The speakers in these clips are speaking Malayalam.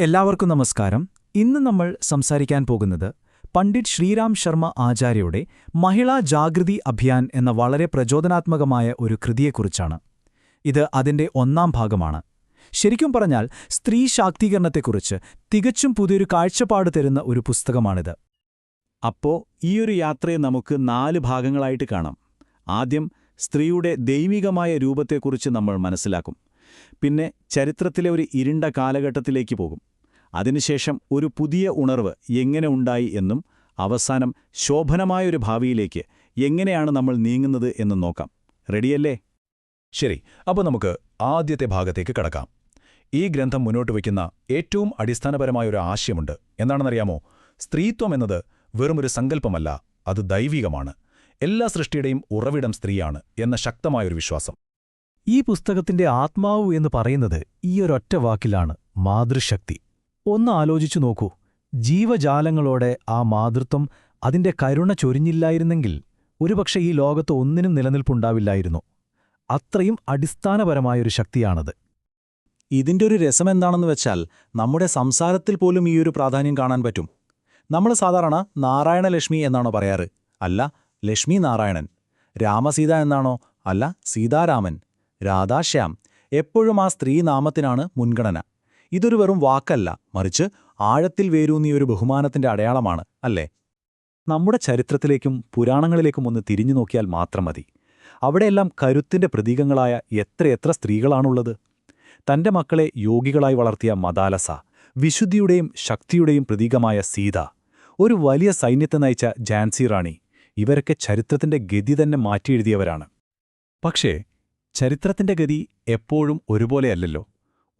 എല്ലാവർക്കും നമസ്കാരം. ഇന്ന് നമ്മൾ സംസാരിക്കാൻ പോകുന്നത് പണ്ഡിറ്റ് ശ്രീരാം ശർമ്മ ആചാര്യയുടെ മഹിളാ ജാഗൃതി അഭിയാൻ എന്ന വളരെ പ്രചോദനാത്മകമായ ഒരു കൃതിയെക്കുറിച്ചാണ്. ഇത് അതിന്റെ ഒന്നാം ഭാഗമാണ്. ശരിക്കും പറഞ്ഞാൽ സ്ത്രീ ശാക്തീകരണത്തെക്കുറിച്ച് തികച്ചും പുതിയൊരു കാഴ്ചപ്പാട് തരുന്ന ഒരു പുസ്തകമാണിത്. അപ്പോ ഈയൊരു യാത്രയെ നമുക്ക് നാല് ഭാഗങ്ങളായിട്ട് കാണാം. ആദ്യം സ്ത്രീയുടെ ദൈവികമായ രൂപത്തെക്കുറിച്ച് നമ്മൾ മനസ്സിലാക്കും. പിന്നെ ചരിത്രത്തിലെ ഒരു ഇരുണ്ട കാലഘട്ടത്തിലേക്ക് പോകും. അതിനുശേഷം ഒരു പുതിയ ഉണർവ് എങ്ങനെ ഉണ്ടായി എന്നും അവസാനം ശോഭനമായൊരു ഭാവിയിലേക്ക് എങ്ങനെയാണ് നമ്മൾ നീങ്ങുന്നത് എന്നും നോക്കാം. റെഡിയല്ലേ? ശരി അപ്പോൾ നമുക്ക് ആദ്യത്തെ ഭാഗത്തേക്ക് കടക്കാം. ഈ ഗ്രന്ഥം മുന്നോട്ട് വയ്ക്കുന്ന ഏറ്റവും അടിസ്ഥാനപരമായ ഒരു ആശയമുണ്ട്. എന്താണെന്നറിയാമോ? സ്ത്രീത്വം എന്നത് വെറുമൊരു സങ്കല്പമല്ല അത് ദൈവികമാണ്. എല്ലാ സൃഷ്ടിയുടെയും ഉറവിടം സ്ത്രീയാണ് എന്ന ശക്തമായൊരു വിശ്വാസം. ഈ പുസ്തകത്തിന്റെ ആത്മാവ് എന്ന് പറയുന്നത് ഈയൊരൊറ്റ വാക്കിലാണ് മാതൃശക്തി. ഒന്ന് ആലോചിച്ചു നോക്കൂ. ജീവജാലങ്ങളോടെ ആ മാതൃത്വം അതിന്റെ കരുണ ചൊരിഞ്ഞില്ലായിരുന്നെങ്കിൽ ഒരുപക്ഷെ ഈ ലോകത്ത് ഒന്നിനും നിലനിൽപ്പുണ്ടാവില്ലായിരുന്നു. അത്രയും അടിസ്ഥാനപരമായൊരു ശക്തിയാണത്. ഇതിന്റെ ഒരു രസമെന്താണെന്ന് വെച്ചാൽ നമ്മുടെ സംസാരത്തിൽ പോലും ഈ ഒരു പ്രാധാന്യം കാണാൻ പറ്റും. നമ്മൾ സാധാരണ നാരായണ ലക്ഷ്മി എന്നാണോ പറയാറ്? അല്ല ലക്ഷ്മി നാരായണൻ. രാമസീത എന്നാണോ? അല്ല സീതാരാമൻ. രാധാശ്യാം. എപ്പോഴും ആ സ്ത്രീനാമത്തിനാണ് മുൻഗണന. ഇതൊരു വെറും വാക്കല്ല. മറിച്ച് ആഴത്തിൽ വേരൂന്നിയ ഒരു ബഹുമാനത്തിന്റെ അടയാളമാണ് അല്ലേ? നമ്മുടെ ചരിത്രത്തിലേക്കും പുരാണങ്ങളിലേക്കും ഒന്ന് തിരിഞ്ഞു നോക്കിയാൽ മാത്രം മതി. അവിടെയെല്ലാം കരുത്തിന്റെ പ്രതീകങ്ങളായ എത്രയെത്ര സ്ത്രീകളാണുള്ളത്. തന്റെ മക്കളെ യോഗികളായി വളർത്തിയ മദാലസ വിശുദ്ധിയുടെയും ശക്തിയുടെയും പ്രതീകമായ സീത ഒരു വലിയ സൈന്യത്തെ നയിച്ച ജാൻസി റാണി ഇവരൊക്കെ ചരിത്രത്തിന്റെ ഗതി തന്നെ മാറ്റിയെഴുതിയവരാണ്. പക്ഷേ ചരിത്രത്തിന്റെ ഗതി എപ്പോഴും ഒരുപോലെയല്ലല്ലോ.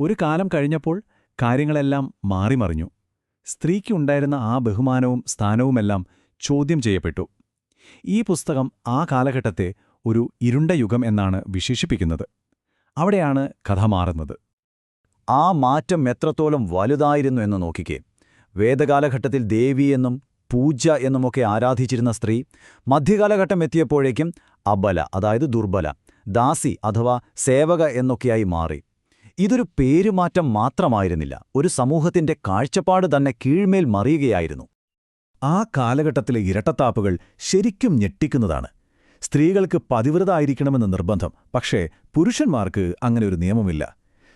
ഒരു കാലം കഴിഞ്ഞപ്പോൾ കാര്യങ്ങളെല്ലാം മാറിമറിഞ്ഞു. സ്ത്രീക്കുണ്ടായിരുന്ന ആ ബഹുമാനവും സ്ഥാനവുമെല്ലാം ചോദ്യം ചെയ്യപ്പെട്ടു. ഈ പുസ്തകം ആ കാലഘട്ടത്തെ ഒരു ഇരുണ്ട യുഗം എന്നാണ് വിശേഷിപ്പിക്കുന്നത്. അവിടെയാണ് കഥ മാറുന്നത്. ആ മാറ്റം എത്രത്തോളം വലുതായിരുന്നു എന്ന് നോക്കിക്കേ. വേദകാലഘട്ടത്തിൽ ദേവി എന്നും പൂജ എന്നുമൊക്കെ ആരാധിച്ചിരുന്ന സ്ത്രീ മധ്യകാലഘട്ടം എത്തിയപ്പോഴേക്കും അബല അതായത് ദുർബല ദാസി അഥവാ സേവക എന്നൊക്കെയായി മാറി. ഇതൊരു പേരുമാറ്റം മാത്രമായിരുന്നില്ല. ഒരു സമൂഹത്തിന്റെ കാഴ്ചപ്പാട് തന്നെ കീഴ്മേൽ മറിയുകയായിരുന്നു. ആ കാലഘട്ടത്തിലെ ഇരട്ടത്താപ്പുകൾ ശരിക്കും ഞെട്ടിക്കുന്നതാണ്. സ്ത്രീകൾക്ക് പതിവ്രതായിരിക്കണമെന്ന് നിർബന്ധം പക്ഷേ പുരുഷന്മാർക്ക് അങ്ങനെ ഒരു നിയമമില്ല.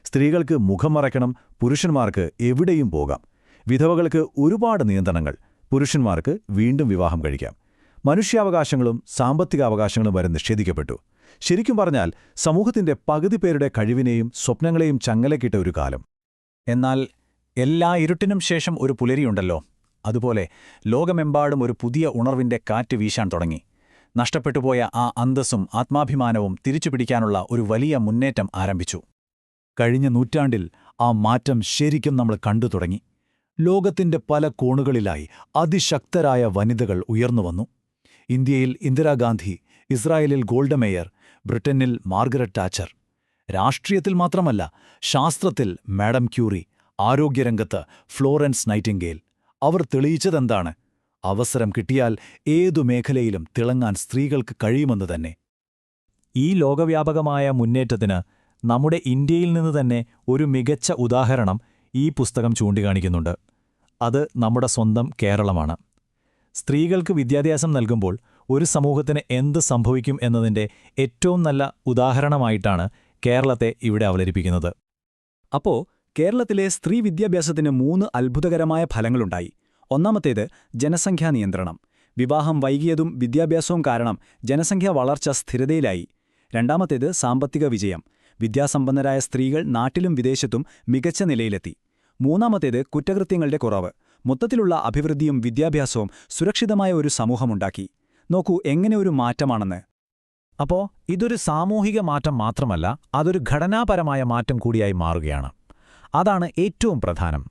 സ്ത്രീകൾക്ക് മുഖം മറയ്ക്കണം പുരുഷന്മാർക്ക് എവിടെയും പോകാം. വിധവകൾക്ക് ഒരുപാട് നിയന്ത്രണങ്ങൾ പുരുഷന്മാർക്ക് വീണ്ടും വിവാഹം കഴിക്കാം. മനുഷ്യാവകാശങ്ങളും സാമ്പത്തികാവകാശങ്ങളും വരെ നിഷേധിക്കപ്പെട്ടു. ശരിക്കും പറഞ്ഞാൽ സമൂഹത്തിന്റെ പകുതി പേരുടെ കഴിവിനെയും സ്വപ്നങ്ങളെയും ചങ്ങലക്കിട്ട ഒരു കാലം. എന്നാൽ എല്ലാ ഇരുട്ടിനും ശേഷം ഒരു പുലരിയുണ്ടല്ലോ. അതുപോലെ ലോകമെമ്പാടും ഒരു പുതിയ ഉണർവിന്റെ കാറ്റ് വീശാൻ തുടങ്ങി. നഷ്ടപ്പെട്ടുപോയ ആ അന്തസ്സും ആത്മാഭിമാനവും തിരിച്ചുപിടിക്കാനുള്ള ഒരു വലിയ മുന്നേറ്റം ആരംഭിച്ചു. കഴിഞ്ഞ നൂറ്റാണ്ടിൽ ആ മാറ്റം ശരിക്കും നമ്മൾ കണ്ടു തുടങ്ങി. ലോകത്തിന്റെ പല കോണുകളിലായി അതിശക്തരായ വനിതകൾ ഉയർന്നുവന്നു ഇന്ത്യയിൽ ഇന്ദിരാഗാന്ധി ഇസ്രായേലിൽ ഗോൾഡമേയർ ബ്രിട്ടനിൽ മാർഗരറ്റ് ടാച്ചർ. രാഷ്ട്രീയത്തിൽ മാത്രമല്ല ശാസ്ത്രത്തിൽ മാഡം ക്യൂറി ആരോഗ്യരംഗത്ത് ഫ്ലോറൻസ് നൈറ്റിംഗേൽ. അവർ തെളിയിച്ചതെന്താണ്? അവസരം കിട്ടിയാൽ ഏതു മേഖലയിലും തിളങ്ങാൻ സ്ത്രീകൾക്ക് കഴിയുമെന്ന് തന്നെ. ഈ ലോകവ്യാപകമായ മുന്നേറ്റത്തിന് നമ്മുടെ ഇന്ത്യയിൽ നിന്ന് തന്നെ ഒരു മികച്ച ഉദാഹരണം ഈ പുസ്തകം ചൂണ്ടിക്കാണിക്കുന്നുണ്ട്. അത് നമ്മുടെ സ്വന്തം കേരളമാണ്. സ്ത്രീകൾക്ക് വിദ്യാഭ്യാസം നൽകുമ്പോൾ ഒരു സമൂഹത്തിന് എന്ത് സംഭവിക്കും എന്നതിന്റെ ഏറ്റവും നല്ല ഉദാഹരണമായിട്ടാണ് കേരളത്തെ ഇവിടെ അവതരിപ്പിക്കുന്നത്. അപ്പോൾ കേരളത്തിലെ സ്ത്രീ വിദ്യാഭ്യാസത്തിന് മൂന്ന് അത്ഭുതകരമായ ഫലങ്ങളുണ്ടായി. ഒന്നാമത്തേത് ജനസംഖ്യാ നിയന്ത്രണം. വിവാഹം വൈകിയതും വിദ്യാഭ്യാസവും കാരണം ജനസംഖ്യ വളർച്ച സ്ഥിരതയിലായി. രണ്ടാമത്തേത് സാമ്പത്തിക വിജയം. വിദ്യാസമ്പന്നരായ സ്ത്രീകൾ നാട്ടിലും വിദേശത്തും മികച്ച നിലയിലെത്തി. മൂന്നാമത്തേത് കുറ്റകൃത്യങ്ങളുടെ കുറവ്. മൊത്തത്തിലുള്ള അഭിവൃദ്ധിയും വിദ്യാഭ്യാസവും സുരക്ഷിതമായ ഒരു സമൂഹമുണ്ടാക്കി. നോക്കൂ എങ്ങനെ ഒരു മാറ്റമാണെന്ന്. അപ്പോ ഇതൊരു സാമൂഹിക മാറ്റം മാത്രമല്ല അതൊരു ഘടനാപരമായ മാറ്റം കൂടിയായി മാറുകയാണ്. അതാണ് ഏറ്റവും പ്രധാനം.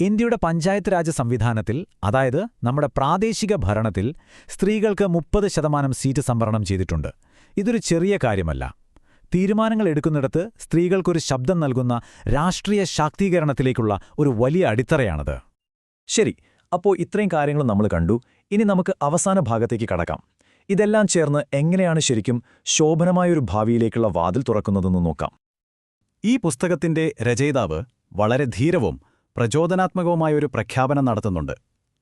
ഇന്ത്യയുടെ പഞ്ചായത്ത് രാജ് സംവിധാനത്തിൽ അതായത് നമ്മുടെ പ്രാദേശിക ഭരണത്തിൽ സ്ത്രീകൾക്ക് മുപ്പത് ശതമാനം സീറ്റ് സംവരണം ചെയ്തിട്ടുണ്ട്. ഇതൊരു ചെറിയ കാര്യമല്ല. തീരുമാനങ്ങൾ എടുക്കുന്നിടത്ത് സ്ത്രീകൾക്കൊരു ശബ്ദം നൽകുന്ന രാഷ്ട്രീയ ശാക്തീകരണത്തിലേക്കുള്ള ഒരു വലിയ അടിത്തറയാണത്. ശരി അപ്പോൾ ഇത്രയും കാര്യങ്ങളും നമ്മൾ കണ്ടു. ഇനി നമുക്ക് അവസാന ഭാഗത്തേക്ക് കടക്കാം. ഇതെല്ലാം ചേർന്ന് എങ്ങനെയാണ് ശരിക്കും ശോഭനമായൊരു ഭാവിയിലേക്കുള്ള വാതിൽ തുറക്കുന്നതെന്ന് നോക്കാം. ഈ പുസ്തകത്തിന്റെ രചയിതാവ് വളരെ ധീരവും പ്രചോദനാത്മകവുമായൊരു പ്രഖ്യാപനം നടത്തുന്നുണ്ട്.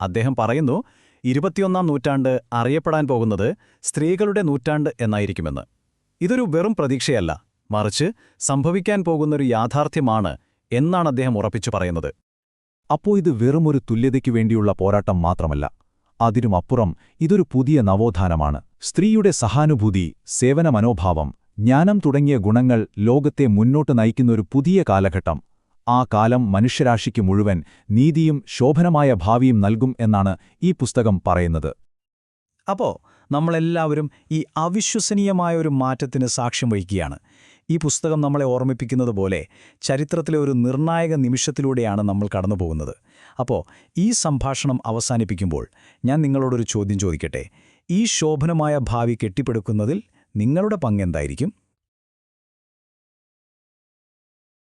അദ്ദേഹം പറയുന്നു ഇരുപത്തിയൊന്നാം നൂറ്റാണ്ട് അറിയപ്പെടാൻ പോകുന്നത് സ്ത്രീകളുടെ നൂറ്റാണ്ട് എന്നായിരിക്കുമെന്ന്. ഇതൊരു വെറും പ്രതീക്ഷയല്ല. മറിച്ച് സംഭവിക്കാൻ പോകുന്നൊരു യാഥാർത്ഥ്യമാണ് എന്നാണ് അദ്ദേഹം ഉറപ്പിച്ചു പറയുന്നത്. അപ്പോൾ ഇത് വെറുമൊരു തുല്യതയ്ക്കു വേണ്ടിയുള്ള പോരാട്ടം മാത്രമല്ല. അതിനുമപ്പുറം ഇതൊരു പുതിയ നവോത്ഥാനമാണ്. സ്ത്രീയുടെ സഹാനുഭൂതി സേവന മനോഭാവം ജ്ഞാനം തുടങ്ങിയ ഗുണങ്ങൾ ലോകത്തെ മുന്നോട്ട് നയിക്കുന്ന ഒരു പുതിയ കാലഘട്ടം. ആ കാലം മനുഷ്യരാശിക്ക് മുഴുവൻ നീതിയും ശോഭനമായ ഭാവിയും നൽകും എന്നാണ് ഈ പുസ്തകം പറയുന്നത്. അപ്പോൾ നമ്മളെല്ലാവരും ഈ അവിശ്വസനീയമായ ഒരു മാറ്റത്തിന് സാക്ഷ്യം വഹിക്കുകയാണ്. ഈ പുസ്തകം നമ്മളെ ഓർമ്മിപ്പിക്കുന്നത് പോലെ ചരിത്രത്തിലെ ഒരു നിർണായക നിമിഷത്തിലൂടെയാണ് നമ്മൾ കടന്നുപോകുന്നത്. അപ്പോൾ ഈ സംഭാഷണം അവസാനിപ്പിക്കുമ്പോൾ ഞാൻ നിങ്ങളോടൊരു ചോദ്യം ചോദിക്കട്ടെ? ഈ ശോഭനമായ ഭാവി കെട്ടിപ്പടുക്കുന്നതിൽ നിങ്ങളുടെ പങ്കെന്തായിരിക്കും?